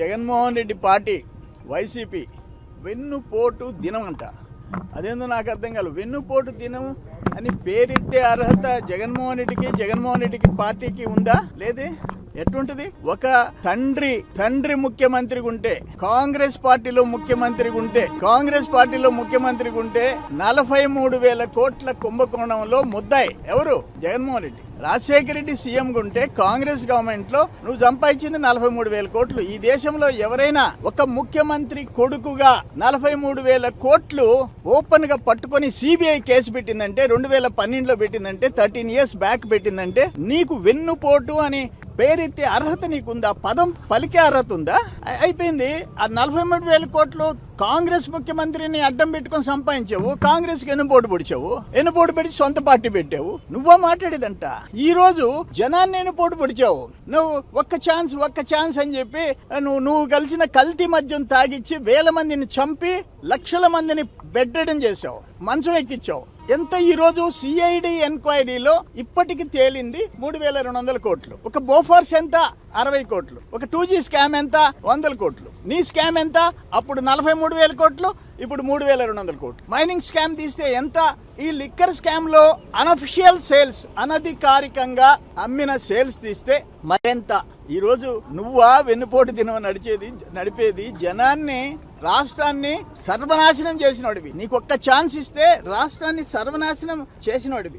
Jaganmohan Reddy party YCP వెన్నుపోటు దినం అంట. అదేందో నాకు అర్థం కాదు వెన్నుపోటు దినం అని పేరెత్తే అర్హత జగన్మోహన్ రెడ్డికి జగన్మోహన్ రెడ్డికి పార్టీకి ఉందా? లేదే? ఎటువంటిది ఒక తండ్రి తండ్రి ముఖ్యమంత్రి ఉంటే కాంగ్రెస్ పార్టీలో ముఖ్యమంత్రి ఉంటే కాంగ్రెస్ పార్టీలో ముఖ్యమంత్రి ఉంటే నలభై మూడు వేల కోట్ల కుంభకోణంలో ముద్దాయి. ఎవరు? జగన్మోహన్ రెడ్డి. రాజశేఖర రెడ్డి సీఎం ఉంటే కాంగ్రెస్ గవర్నమెంట్లో నువ్వు సంపాదించింది నలభై మూడు వేల కోట్లు. ఈ దేశంలో ఎవరైనా ఒక ముఖ్యమంత్రి కొడుకుగా నలభై మూడు వేల కోట్లు ఓపెన్గా పట్టుకొని సిబిఐ కేసు పెట్టిందంటే రెండు వేల పన్నెండులో పెట్టిందంటే థర్టీన్ ఇయర్స్ బ్యాక్ పెట్టిందంటే నీకు వెన్నుపోటు అని పేరెత్తే అర్హత నీకుందా? పదం పలికే అర్హత ఉందా? అయిపోయింది. ఆ నలభై మూడు వేల కోట్లు కాంగ్రెస్ ముఖ్యమంత్రిని అడ్డం పెట్టుకొని సంపాదించావు. కాంగ్రెస్కి ఎన్నుపోటు పొడిచావు. ఎన్నుపోటు పెట్టి సొంత పార్టీ పెట్టావు. నువ్వా మాట్లాడేదంట. ఈ రోజు జనాన్ని ఎన్నుపోటు పొడిచావు. నువ్వు ఒక్క ఛాన్స్ ఒక్క ఛాన్స్ అని చెప్పి నువ్వు నువ్వు కలిసిన కల్తీ మద్యం తాగిచ్చి వేల మందిని చంపి లక్షల మందిని బెడ్డడం చేసావు మంచం ఎక్కించావు ఎంత ఈ రోజు సిఐడి ఎంక్వైరీలో ఇప్పటికి తేలింది మూడు వేల రెండు వందల కోట్లు. ఒక బోఫోర్స్ ఎంత? అరవై కోట్లు. ఒక టూ జీ స్కామ్ ఎంత? వందల కోట్లు. నీ స్కామ్ ఎంత? అప్పుడు నలభై మూడు వేల కోట్లు ఇప్పుడు మూడు వేల రెండు వందల కోట్లు. మైనింగ్ స్కామ్ తీస్తే ఎంత? ఈ లిక్కర్ స్కామ్లో అనఫిషియల్ సేల్స్ అనధికారికంగా అమ్మిన సేల్స్ తీస్తే మరెంత? ఈరోజు నువ్వా వెన్నుపోటు దినం నడిచేది నడిపేది జనాన్ని రాష్ట్రాన్ని సర్వనాశనం చేసినోడివి. నీకు ఒక్క ఛాన్స్ ఇస్తే రాష్ట్రాన్ని సర్వనాశనం చేసినోడివి.